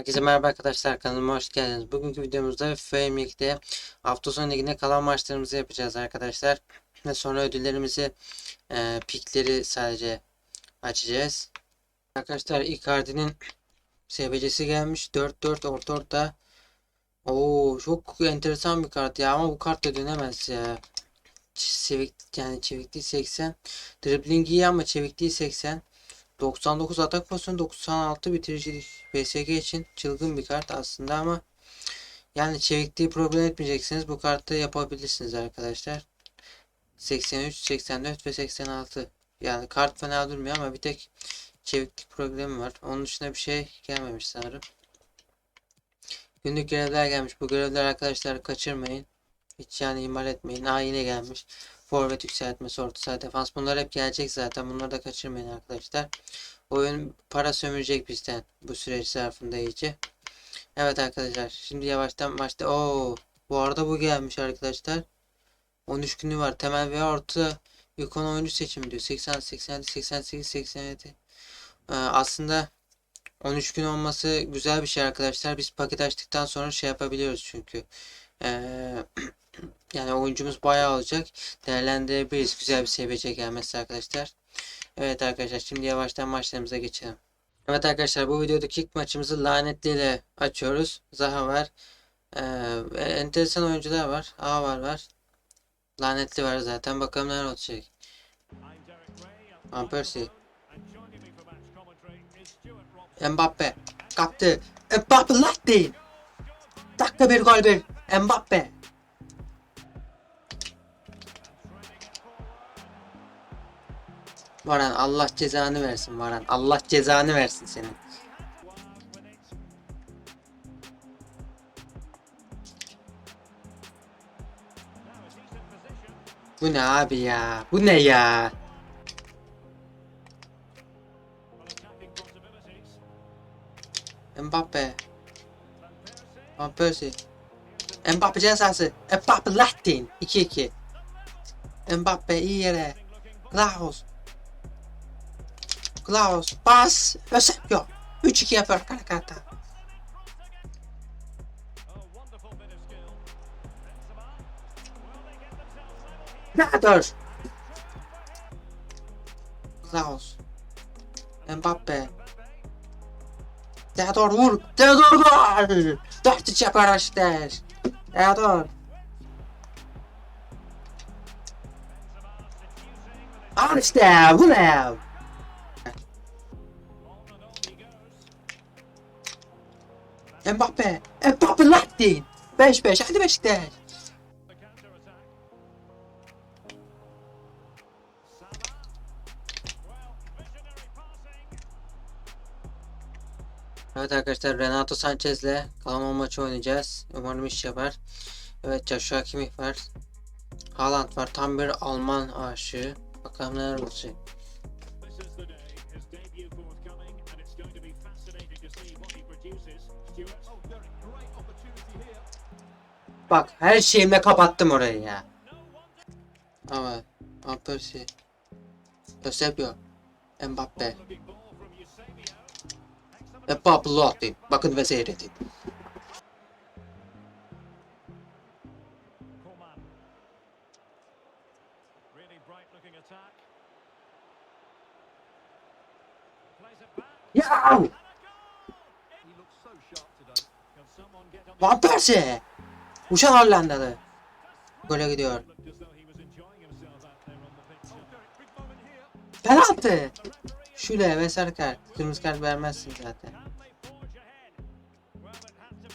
Herkese merhaba arkadaşlar kanalıma hoş geldiniz. Bugünkü videomuzda 22'de hafta sonu ligine kalan maçlarımızı yapacağız arkadaşlar. Ve sonra ödüllerimizi e, pikleri sadece açacağız. Arkadaşlar Icardi'nin SBC'si gelmiş. 4-4 orta orta. Oo çok enteresan bir kart ya ama bu kart da dönemez ya. Çevik, yani çevikliği 80. Dribbling iyi ama çevikliği 80. 99 atak pozisyonu 96 bitirici PSG için çılgın bir kart aslında ama yani çevikliği problem etmeyeceksiniz. Bu kartı yapabilirsiniz arkadaşlar. 83, 84 ve 86. Yani kart fena durmuyor ama bir tek çeviklik problemi var. Onun dışında bir şey gelmemiş sanırım. Günlük görevler gelmiş. Bu görevler arkadaşlar kaçırmayın. Hiç yani ihmal etmeyin. Aa yine gelmiş. Forvet yükseltmesi, orta saha, defans. Bunlar hep gelecek zaten. Bunları da kaçırmayın arkadaşlar. Oyun para sömürecek bizden bu süreç zarfında iyice. Evet arkadaşlar. Şimdi yavaştan başta. Oo, bu arada bu gelmiş arkadaşlar. 13 günü var. Temel ve orta ikon oyuncu seçimi diyor. 80, 87, 88, 87. Ee, aslında 13 gün olması güzel bir şey arkadaşlar. Biz paket açtıktan sonra şey yapabiliyoruz çünkü. Ee, yani oyuncumuz bayağı olacak. Değerlendirebiliriz. Güzel bir SBC gelmesi arkadaşlar. Evet arkadaşlar şimdi yavaştan maçlarımıza geçelim. Evet arkadaşlar bu videodaki ilk maçımızı lanetli ile açıyoruz. Zaha var. Ee, enteresan oyuncular var. A var var. Lanetli var zaten. Bakalım neler olacak. Van. Mbappe. Kaptı. Mbappe latte. Dakika bir gol bir. Mbappe. Varan Allah cezanı versin Varan. Allah cezanı versin senin. Bu ne abi ya? Bu ne ya? Mbappe. Van Persie. Mbappe cezası. Mbappe Latin. 2-2. Mbappe iyi yere. Klaus. Klaus. Bas. Ösepio. 3-2 yapıyor Karakata. Nader. Klaus. Mbappe. Theodor vur. Theodor gol. 4-3 yapıyor arkadaşlar. Theodor. Al işte bu ne? Mbappe. Mbappe Latin. 5-5 hadi Beşiktaş. Evet arkadaşlar Renato Sanchez'le kalan maçı oynayacağız. Umarım iş yapar. Evet Joshua Kimmich var. Haaland var. Tam bir Alman aşığı. Bakalım neler olacak. Bak her şeyimle kapattım orayı ya. Ama. Mbappe. From Eusebio. Excellent. Mbappe Latin. Bakın ve seyredin. Ya! Van Persie. Uçan Hollandalı. Gole gidiyor. Penaltı. Şule ve sarı kart. Kırmızı kart vermezsin zaten.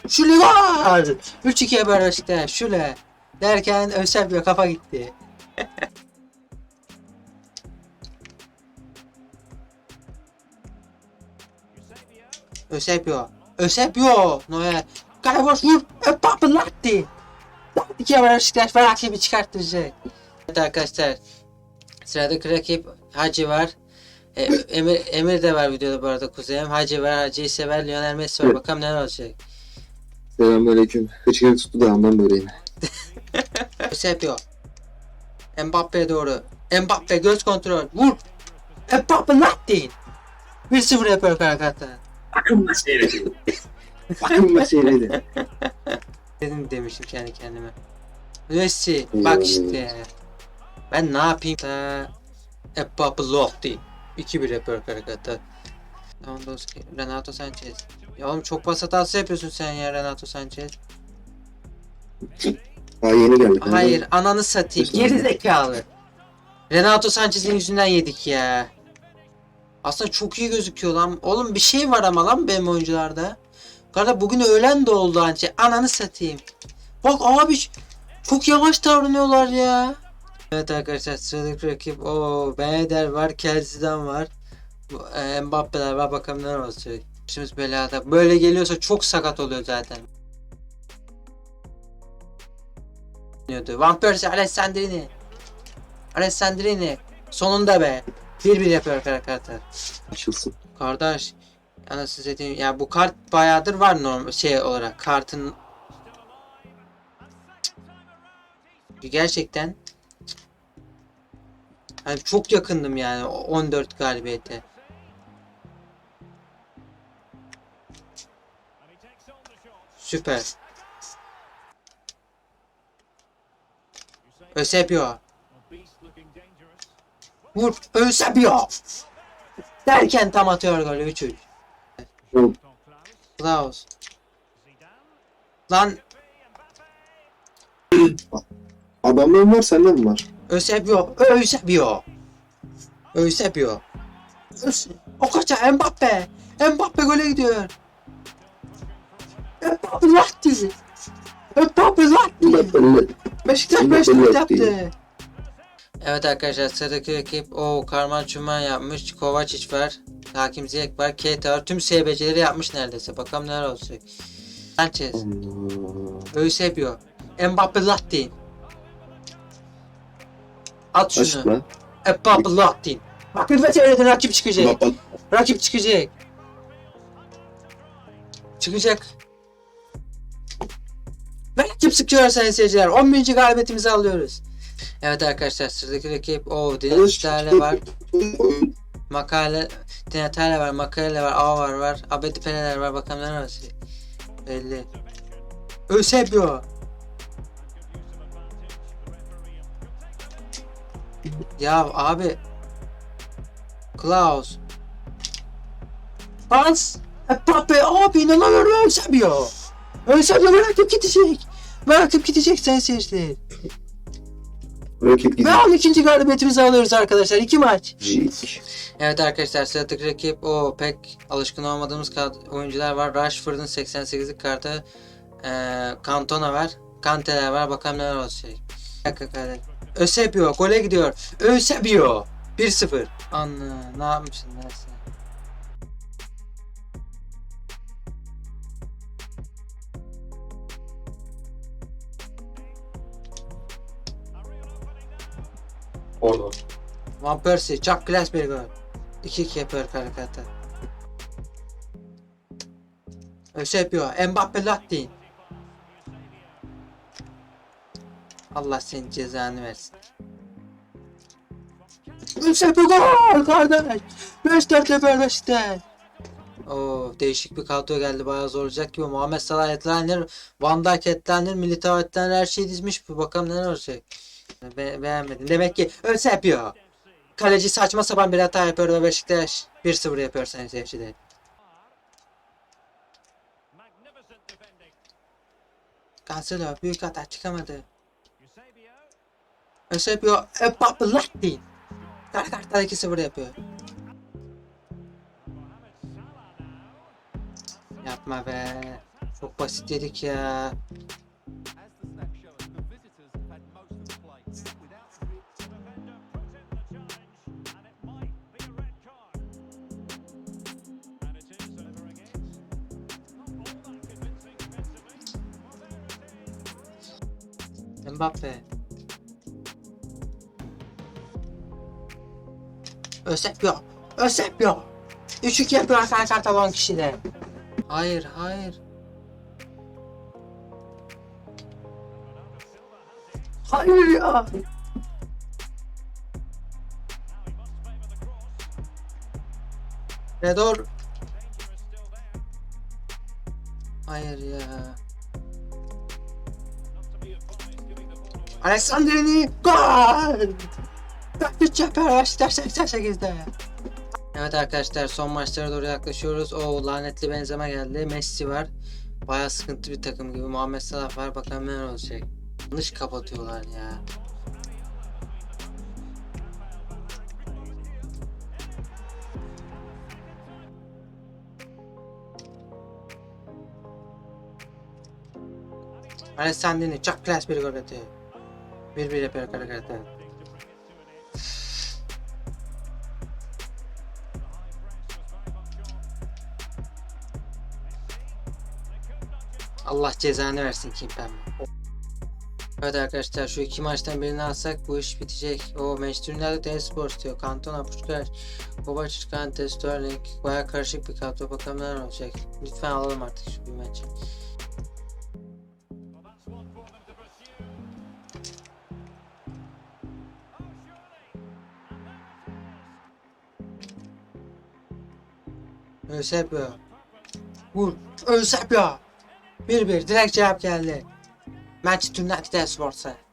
Şule var. 3-2'ye böyle işte. Şule. Derken Eusebio kafa gitti. Eusebio. Eusebio. Noel. Kale boş vur. Mbappe Latti. Latti ki Beşiktaş ve rakibi çıkarttıracak. Evet arkadaşlar. Sıradaki rakip Hacı var. E, Emir, Emir de var videoda bu arada kuzenim. Hacı var. Hacı'yı sever. Lionel Messi var. Evet. Bakalım neler olacak. Selamünaleyküm. Hıçkırı tuttu da ondan böyleyim. Eusebio. Mbappe'ye doğru. Mbappe göz kontrol. Vur. Mbappe Latti. 1-0 yapıyor Karakata. Akımla seyredin. Bakın meseleydi. Dedim demişim kendi kendime. Messi bak işte. Ben ne yapayım da Epaplotti 2-1 yapıyor harekatı. Lewandowski, Renato Sanchez. Ya oğlum çok pas hatası yapıyorsun sen ya Renato Sanchez. Daha yeni geldik. Hayır ananı satayım. Geri zekalı. Renato Sanchez'in yüzünden yedik ya. Aslında çok iyi gözüküyor lan. Oğlum bir şey var ama lan benim oyuncularda. Kardeş bugün öğlen de oldu anca. Ananı satayım. Bak abi çok yavaş davranıyorlar ya. Evet arkadaşlar sıradaki rakip o Beder var, Kelsey'den var. E, Mbappe'ler var bakalım neler olacak. Başımız belada. Böyle geliyorsa çok sakat oluyor zaten. Van Persie, Alessandrini. Alessandrini. Sonunda be. 1-1 yapıyor arkadaşlar. Açılsın. Kardeş. Anasını satayım. Ya bu kart bayağıdır var normal şey olarak. Kartın gerçekten yani çok yakındım yani o 14 galibiyete. Süper. Dangerous. Vur. Eusebio. Derken tam atıyor golü 3-3. Klaus. Lan Adamların var sende mi var? Eusebio. Eusebio. Eus- O kaça Mbappe. Mbappe gole gidiyor. Mbappe Latti. Mbappe Latti. Böyle Beşiktaş Mbappe Beşiktaş Latti. yaptı. Evet arkadaşlar sıradaki rakip o Karman Çuman yapmış. Kovacic var. Hakim Ziyech var. Keita var. Tüm SBC'leri yapmış neredeyse. Bakalım neler olacak. Sanchez. Eusebio. Mbappe Latti. At şunu. Mbappe Latti. Bak lütfen seyredin rakip çıkacak. Rakip çıkacak. Çıkacak. Ve rakip sıkıyor sayın seyirciler. 11. galibiyetimizi alıyoruz. Evet arkadaşlar sıradaki rakip o Dinatale var. Makale Dinatale var. Makale var. A var var. Abedi Peleler var. Bakalım ne var. Belli. Eusebio. Ya abi. Klaus. Hans. Mbappe abi inanamıyorum Eusebio. Eusebio bırakıp gidecek. Bırakıp gidecek sen seyirciler. Rakip Ve gidiyor. 12. galibiyetimizi alıyoruz arkadaşlar. iki maç. Jik. Evet arkadaşlar sıradaki rakip o pek alışkın olmadığımız oyuncular var. Rashford'un 88'lik kartı. Ee, Cantona var. Kanteler var. Bakalım neler olacak. Eusebio gole gidiyor. Eusebio. 1-0. Anne ne yapmışsın lan Van Persie çok klas bir gol. 2-2 yapıyor harekatı. Eusebio, Mbappe Latti. Allah senin cezanı versin. Eusebio gol kardeş. 5-4 yapıyor Beşiktaş. Oo, değişik bir kadro geldi bayağı zor olacak gibi. Muhammed Salah etlenir, Van Dijk etlenir, Militao etlenir her şeyi dizmiş. Bir bakalım neler olacak. Be beğenmedim. Demek ki Eusebio. Kaleci saçma sapan bir hata yapıyor ve Beşiktaş 1-0 yapıyor sayın defending. Cancelo büyük hata çıkamadı. Eusebio. Latti. Kara kartlar 2-0 yapıyor. Yapma be. Çok basit dedik ya. Well, there it is. Mbappe. Eusebio. Eusebio. 3-2 yapıyor kara kart alan kişiler. Hayır hayır. Hayır ya. Redor. Hayır ya. Alexandrini gol! Dörtlü çeper Beşiktaş 88'de. Evet arkadaşlar son maçlara doğru yaklaşıyoruz. O lanetli benzeme geldi. Messi var. Baya sıkıntı bir takım gibi. Muhammed Salah var. Bakalım neler olacak. Yanlış kapatıyorlar ya. Alessandrini çok klas bir gol atıyor. Bir bir yapıyor karakter. Allah cezanı versin kim pembe. Evet arkadaşlar şu iki maçtan birini alsak bu iş bitecek. O Manchester United Telespor istiyor. Cantona, Puskar, Kovacic, Kante, Sterling. Baya karışık bir kadro bakalım olacak. Lütfen alalım artık şu bir maçı. Eusebio. Vur. Eusebio. 1-1 direkt cevap geldi. Manchester United Sports'a.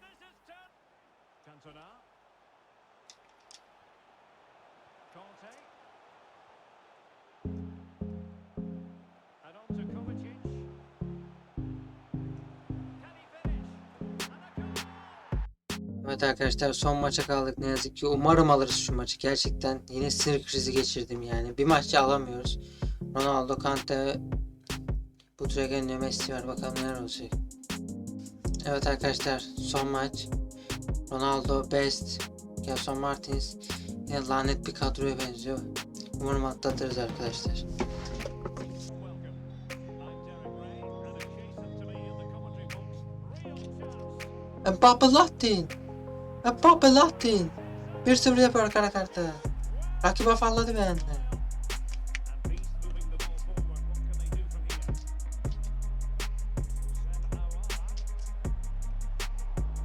Evet arkadaşlar son maça kaldık ne yazık ki. Umarım alırız şu maçı. Gerçekten yine sinir krizi geçirdim yani. Bir maçı alamıyoruz. Ronaldo, Kante, Butragen, Messi var. Bakalım neler olacak. Evet arkadaşlar son maç. Ronaldo, Best, Gelson Martins. Yine lanet bir kadroya benziyor. Umarım atlatırız arkadaşlar. And adjacent to chance. Mbappe Latin. Mbappe Latin. 1-0 yapıyor kara kartı. Rakip afalladı benden. And Beast moving the ball forward. What can they do from here? Hussein Aouar.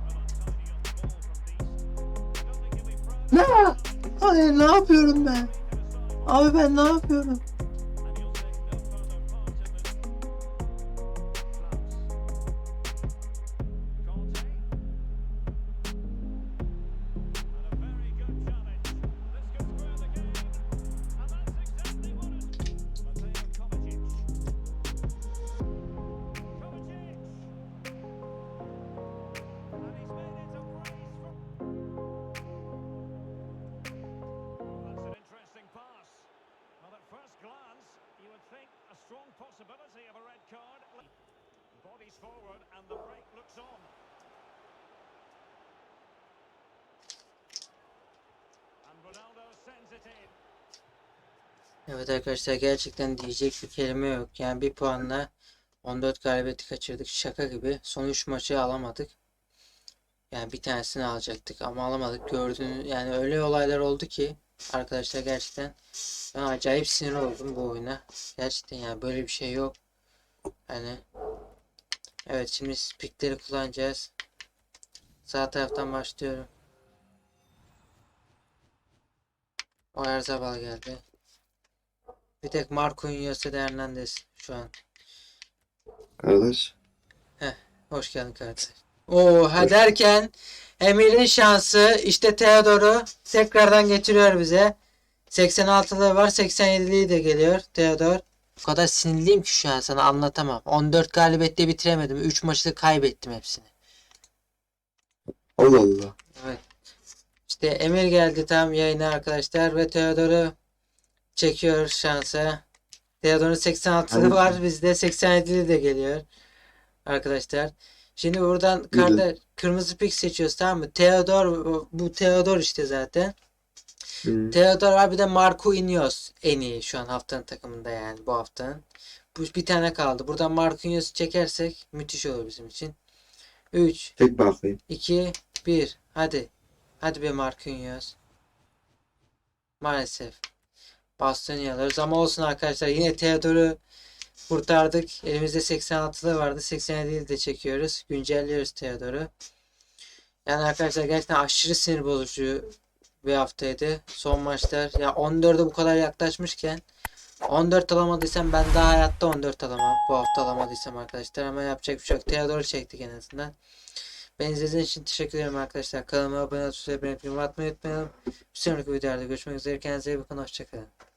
Well untidy on the ball from Beast. I don't think he'll be proud. Ne? Hayır ne yapıyorum ben? Abi ben ne yapıyorum? On. Evet arkadaşlar gerçekten diyecek bir kelime yok. Yani bir puanla 14 galibiyeti kaçırdık. Şaka gibi. Son 3 maçı alamadık. Yani bir tanesini alacaktık ama alamadık. Gördüğünüz yani öyle olaylar oldu ki arkadaşlar gerçekten ben acayip sinir oldum bu oyuna. Gerçekten yani böyle bir şey yok. Yani evet şimdi spikleri kullanacağız. Sağ taraftan başlıyorum. Oyarzabal geldi. Bir tek Marquinhos de Hernandez şu an. Kardeş. Hoş geldin kardeşim. Oo ha derken Emir'in şansı işte Theodor'u tekrardan getiriyor bize. 86'lı var 87'li de geliyor Theodor. O kadar sinirliyim ki şu an sana anlatamam. 14 galibiyette bitiremedim. 3 maçı kaybettim hepsini. Allah Allah. Evet. İşte Emir geldi tam yayına arkadaşlar ve Theodor'u çekiyor şansa. Theodor'un 86'lı Hadi. var bizde 87'li de geliyor. Arkadaşlar. Şimdi buradan karda kırmızı pik seçiyoruz tamam mı? Theodor bu Theodor işte zaten. Hı. Theodor var bir de Marquinhos en iyi şu an haftanın takımında yani bu haftanın. Bu bir tane kaldı. Buradan Marquinhos'u çekersek müthiş olur bizim için. 3 Tek bakayım. 2 1 hadi. Hadi be Marquinhos. Maalesef. Bastoni alırız ama olsun arkadaşlar. Yine Theodor'u kurtardık. Elimizde 86'lı vardı. 87'yi de çekiyoruz. Güncelliyoruz Theodor'u. Yani arkadaşlar gerçekten aşırı sinir bozucu bir haftaydı. Son maçlar. Ya 14'e bu kadar yaklaşmışken 14 alamadıysam ben daha hayatta 14 alamam. Bu hafta alamadıysam arkadaşlar ama yapacak bir şey yok. Theodor çektik en azından. Beni izlediğiniz için teşekkür ederim arkadaşlar. Kanalıma abone olup beğenmeyi unutmayın. Bir sonraki videoda görüşmek üzere. Kendinize iyi bakın. Hoşçakalın.